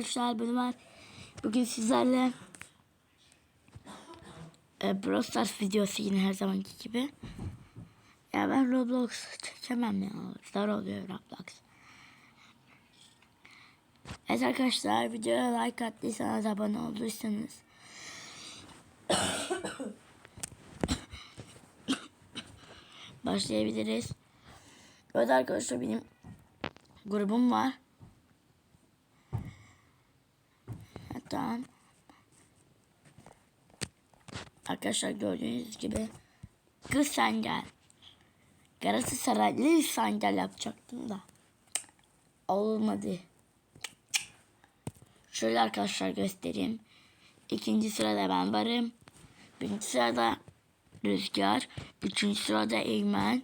Arkadaşlar benim var. Bugün sizlerle e, Brawl Stars videosu yine her zamanki gibi. Ya ben Roblox çekemem ya. Zor oluyor Roblox. Evet arkadaşlar videoya like attıysanız abone olduysanız başlayabiliriz. Evet arkadaşlar benim grubum var. Hatta arkadaşlar gördüğünüz gibi kız sen gel. Galatasaraylı sen gel yapacaktım da. Olmadı. Şöyle arkadaşlar göstereyim. İkinci sırada ben varım. Birinci sırada Rüzgar. Üçüncü sırada Eymen.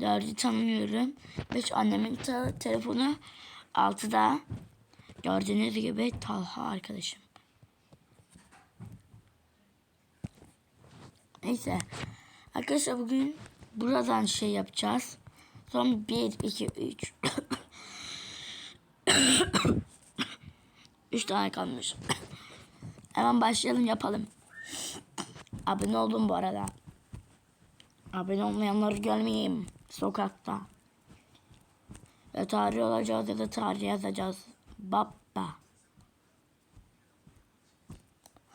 Dördü tanımıyorum. Beş annemin te- telefonu. Altıda gördüğünüz gibi Talha arkadaşım. Neyse. Arkadaşlar bugün buradan şey yapacağız. Son 1, 2, 3. 3 tane kalmış. Hemen başlayalım yapalım. Abone oldum bu arada. Abone olmayanları görmeyeyim sokakta. Ya tarih olacağız ya da tarih yazacağız. Baba.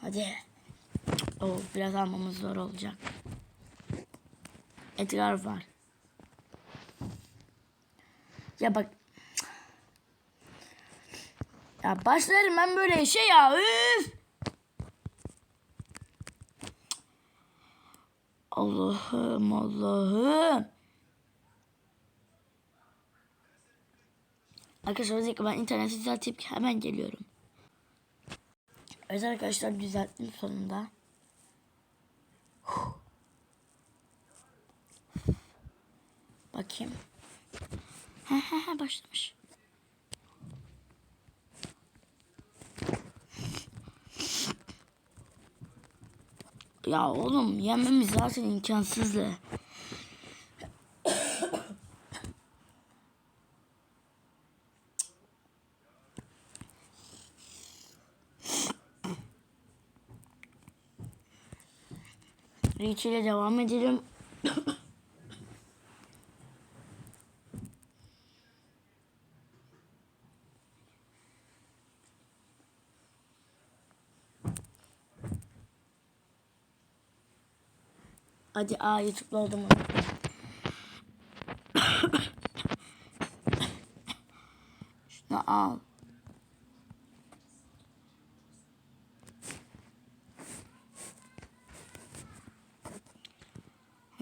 Hadi. Oo, biraz almamız zor olacak. Edgar var. Ya bak. Ya başlarım ben böyle şey ya. Üf. Allah'ım Allah'ım. Arkadaşlar dakika ben interneti düzeltip hemen geliyorum. Evet arkadaşlar düzelttim sonunda. Bakayım. Ha ha ha başlamış. Ya oğlum yememiz zaten imkansızdı. Reach ile devam edelim. Hadi A'yı tıkladım. Şunu al.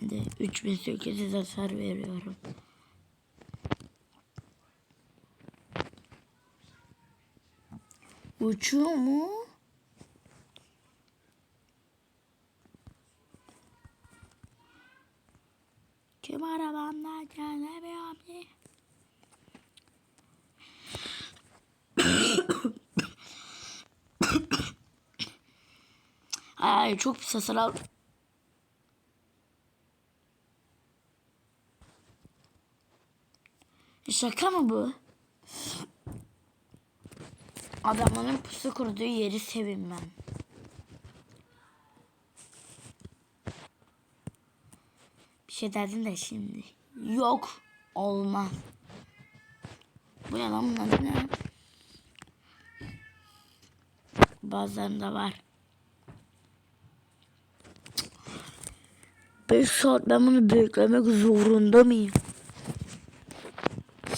Hadi 3800 hasar veriyorum. Uçuyor mu? Kim arabamdan gelemiyor abi? Ay çok pis hasar al. Şaka mı bu? Adamların pusu kurduğu yeri sevim ben. Bir şey dedin de şimdi. Yok. Olmaz. Bu ne lan bunun adı ne? Bazılarında var. 5 saat ben bunu beklemek zorunda mıyım?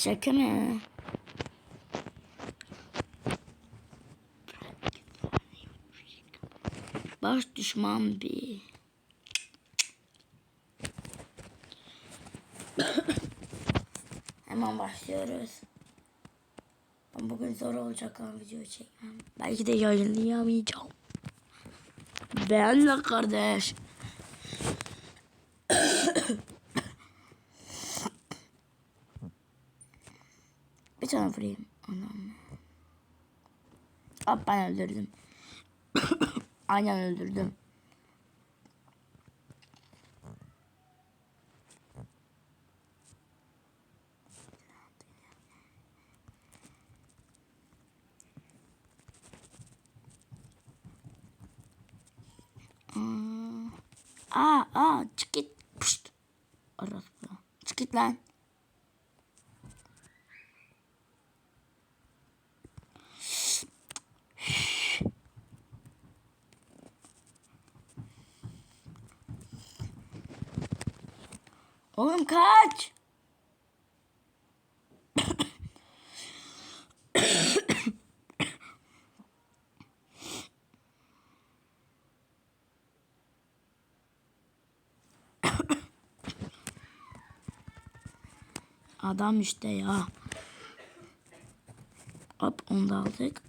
Şaka mı? Baş düşman bir. Hemen başlıyoruz. Ben bugün zor olacak ama video çekmem. Belki de yayınlayamayacağım. Benle kardeş. Bir tane vurayım. Anam. Hop ben öldürdüm. Aynen öldürdüm. Aa aa çık git. Pışt. Orospu. Çık git lan. Oğlum kaç. Adam işte ya. Hop onu da aldık.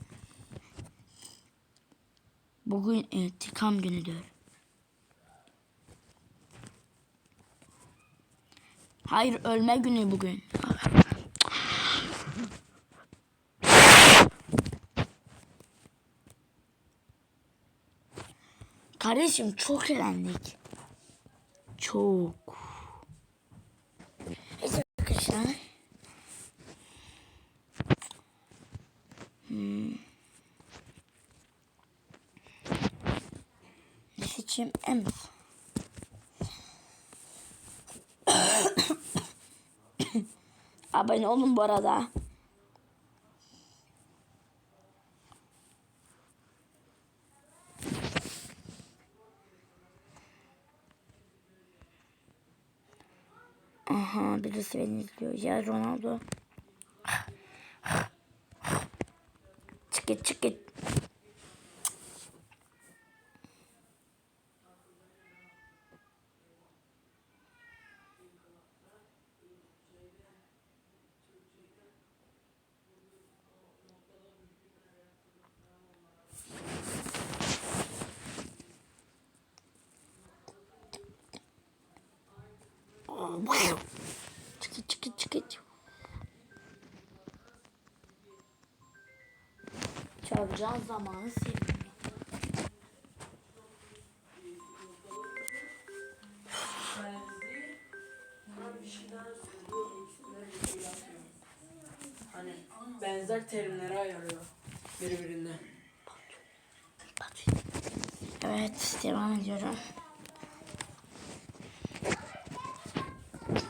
Bugün intikam günüdür. Hayır ölme günü bugün. Kardeşim çok eğlendik. Çok. Evet arkadaşlar. Hmm. Ne seçeyim? En Abone olun bu arada. Aha birisi beni izliyor. Ya Ronaldo. Çık git çık git çık git. Çalacağın zamanı. Hani benzer terimleri ayarıyor birbirine. Evet devam ediyorum.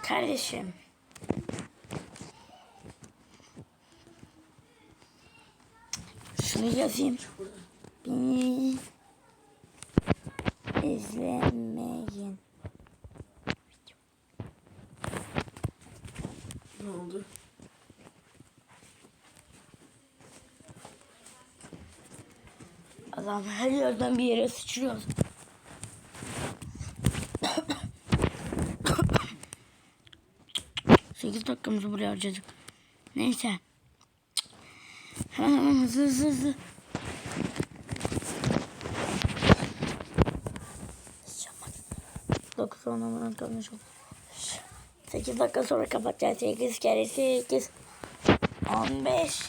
Kardeşim. Şunu yazayım. Beni izlemeyin. Ne oldu? Adam her yerden bir yere sıçrıyor. Sekiz dakikamızı buraya harcadık. Neyse. Hemen hemen hızlı hızlı hızlı. Dokuz on numara kalmış. Sekiz dakika sonra kapatacağız. Sekiz kere sekiz. On beş.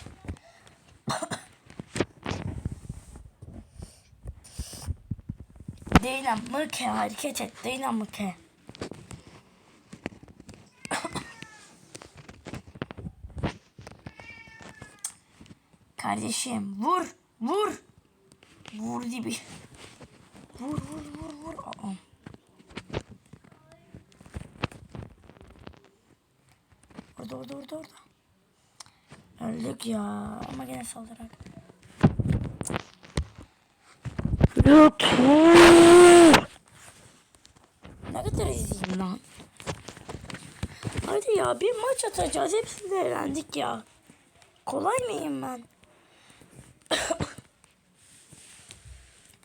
Dynamike hareket et. Dynamike. Kardeşim vur vur. Vur dibi. Vur vur vur vur. Aa. Orada orada orada orada. Öldük ya ama gene saldırak. Lütfen. Ne kadar izleyeyim lan? Hadi ya bir maç atacağız. Hepsini eğlendik ya. Kolay mıyım ben?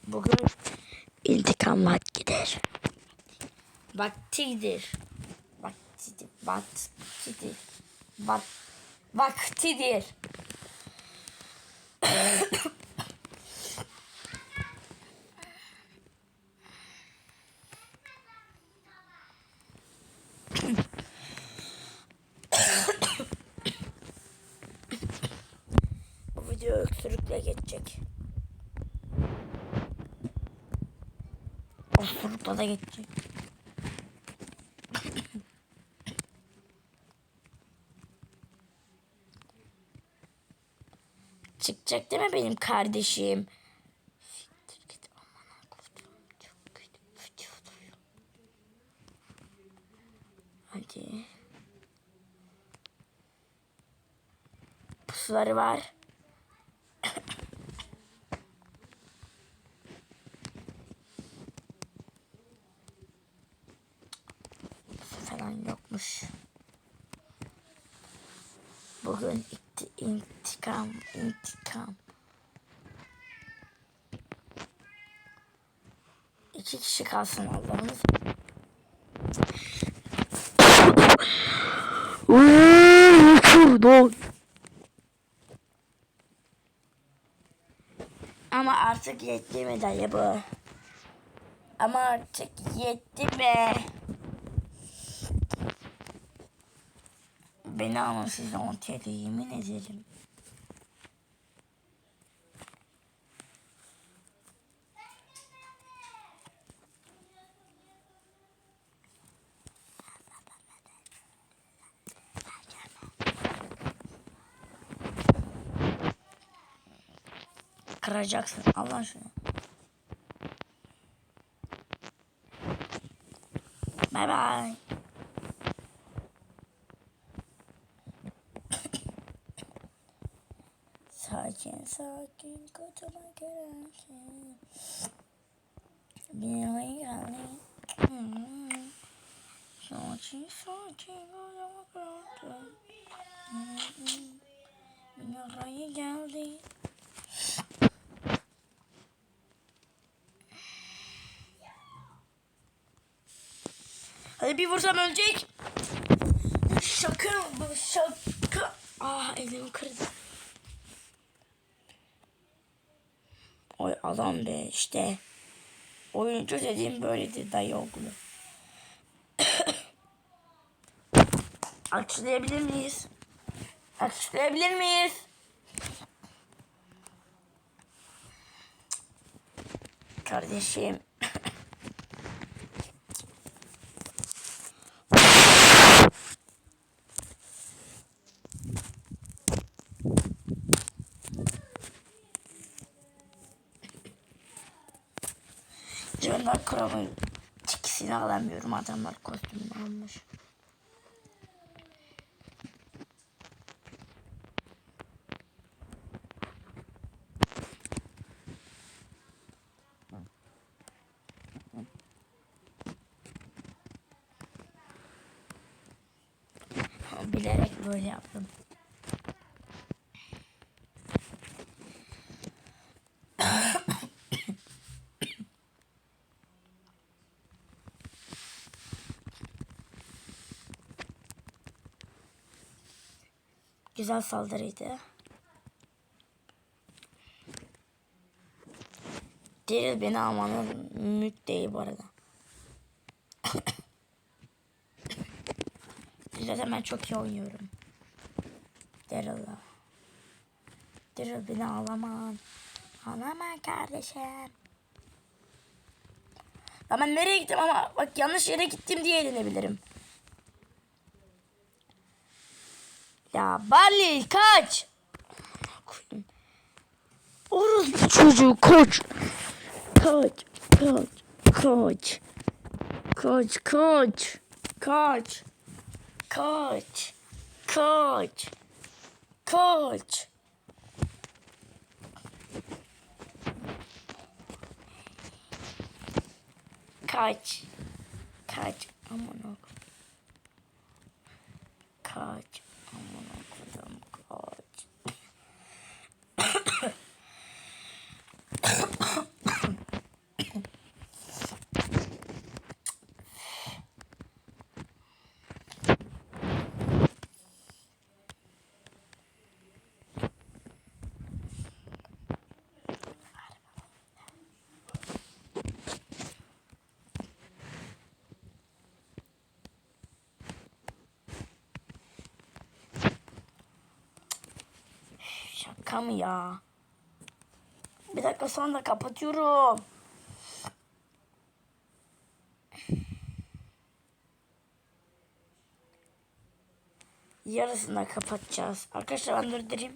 Bugün intikam vaktidir. Vaktidir. Vaktidir. Vaktidir. Vak vaktidir. da geçecek. Çıkacak değil mi benim kardeşim? Hadi. Pusuları var. Bugün inti- intikam, intikam. İki kişi kalsın Allah'ınız. Şurada. Ama artık yetti mi dayı bu? Ama artık yetti be. Beni ama size on TL yemin ederim. Kıracaksın Allah şunu. Bye bye. Sakin sakin kutuma girersin. Bir hayali. Hmm. Sakin sakin kutuma girersin. Hmm. Bir yarayı geldi. Hadi bir vursam ölecek. Şaka şaka. Ah elimi kırdı. Oy adam be işte. Oyuncu dediğim böyledir dayı oğlu. Alkışlayabilir miyiz? Alkışlayabilir miyiz? Kardeşim. Canlar kralın tikisini alamıyorum. Adamlar kostümünü almış. Bilerek böyle yaptım. Güzel saldırıydı. Daryl beni almanın mülk değil bu arada. Zaten ben çok iyi oynuyorum. Daryl'la. Daryl beni alamam. Alamam kardeşim. Ya ben nereye gittim ama bak yanlış yere gittim diye eğlenebilirim. Ya Barley kaç. Orospu çocuğu koç. Koç. Koç. Koç. Koç. Koç. Koç. Koç. Koç. Koç. Kaç. Kaç. Aman ok. Kaç. Aman okudum kaç. Şaka mı ya? Bir dakika sonra kapatıyorum. Yarısında kapatacağız. Arkadaşlar ben.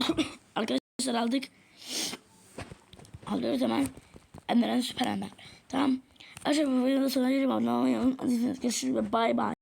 Arkadaşlar aldık. Alıyoruz hemen. Emmeren süper ender. Tamam. Arkadaşlar bu videoda sonra gelip abone olmayı unutmayın. Görüşürüz ve bay bay.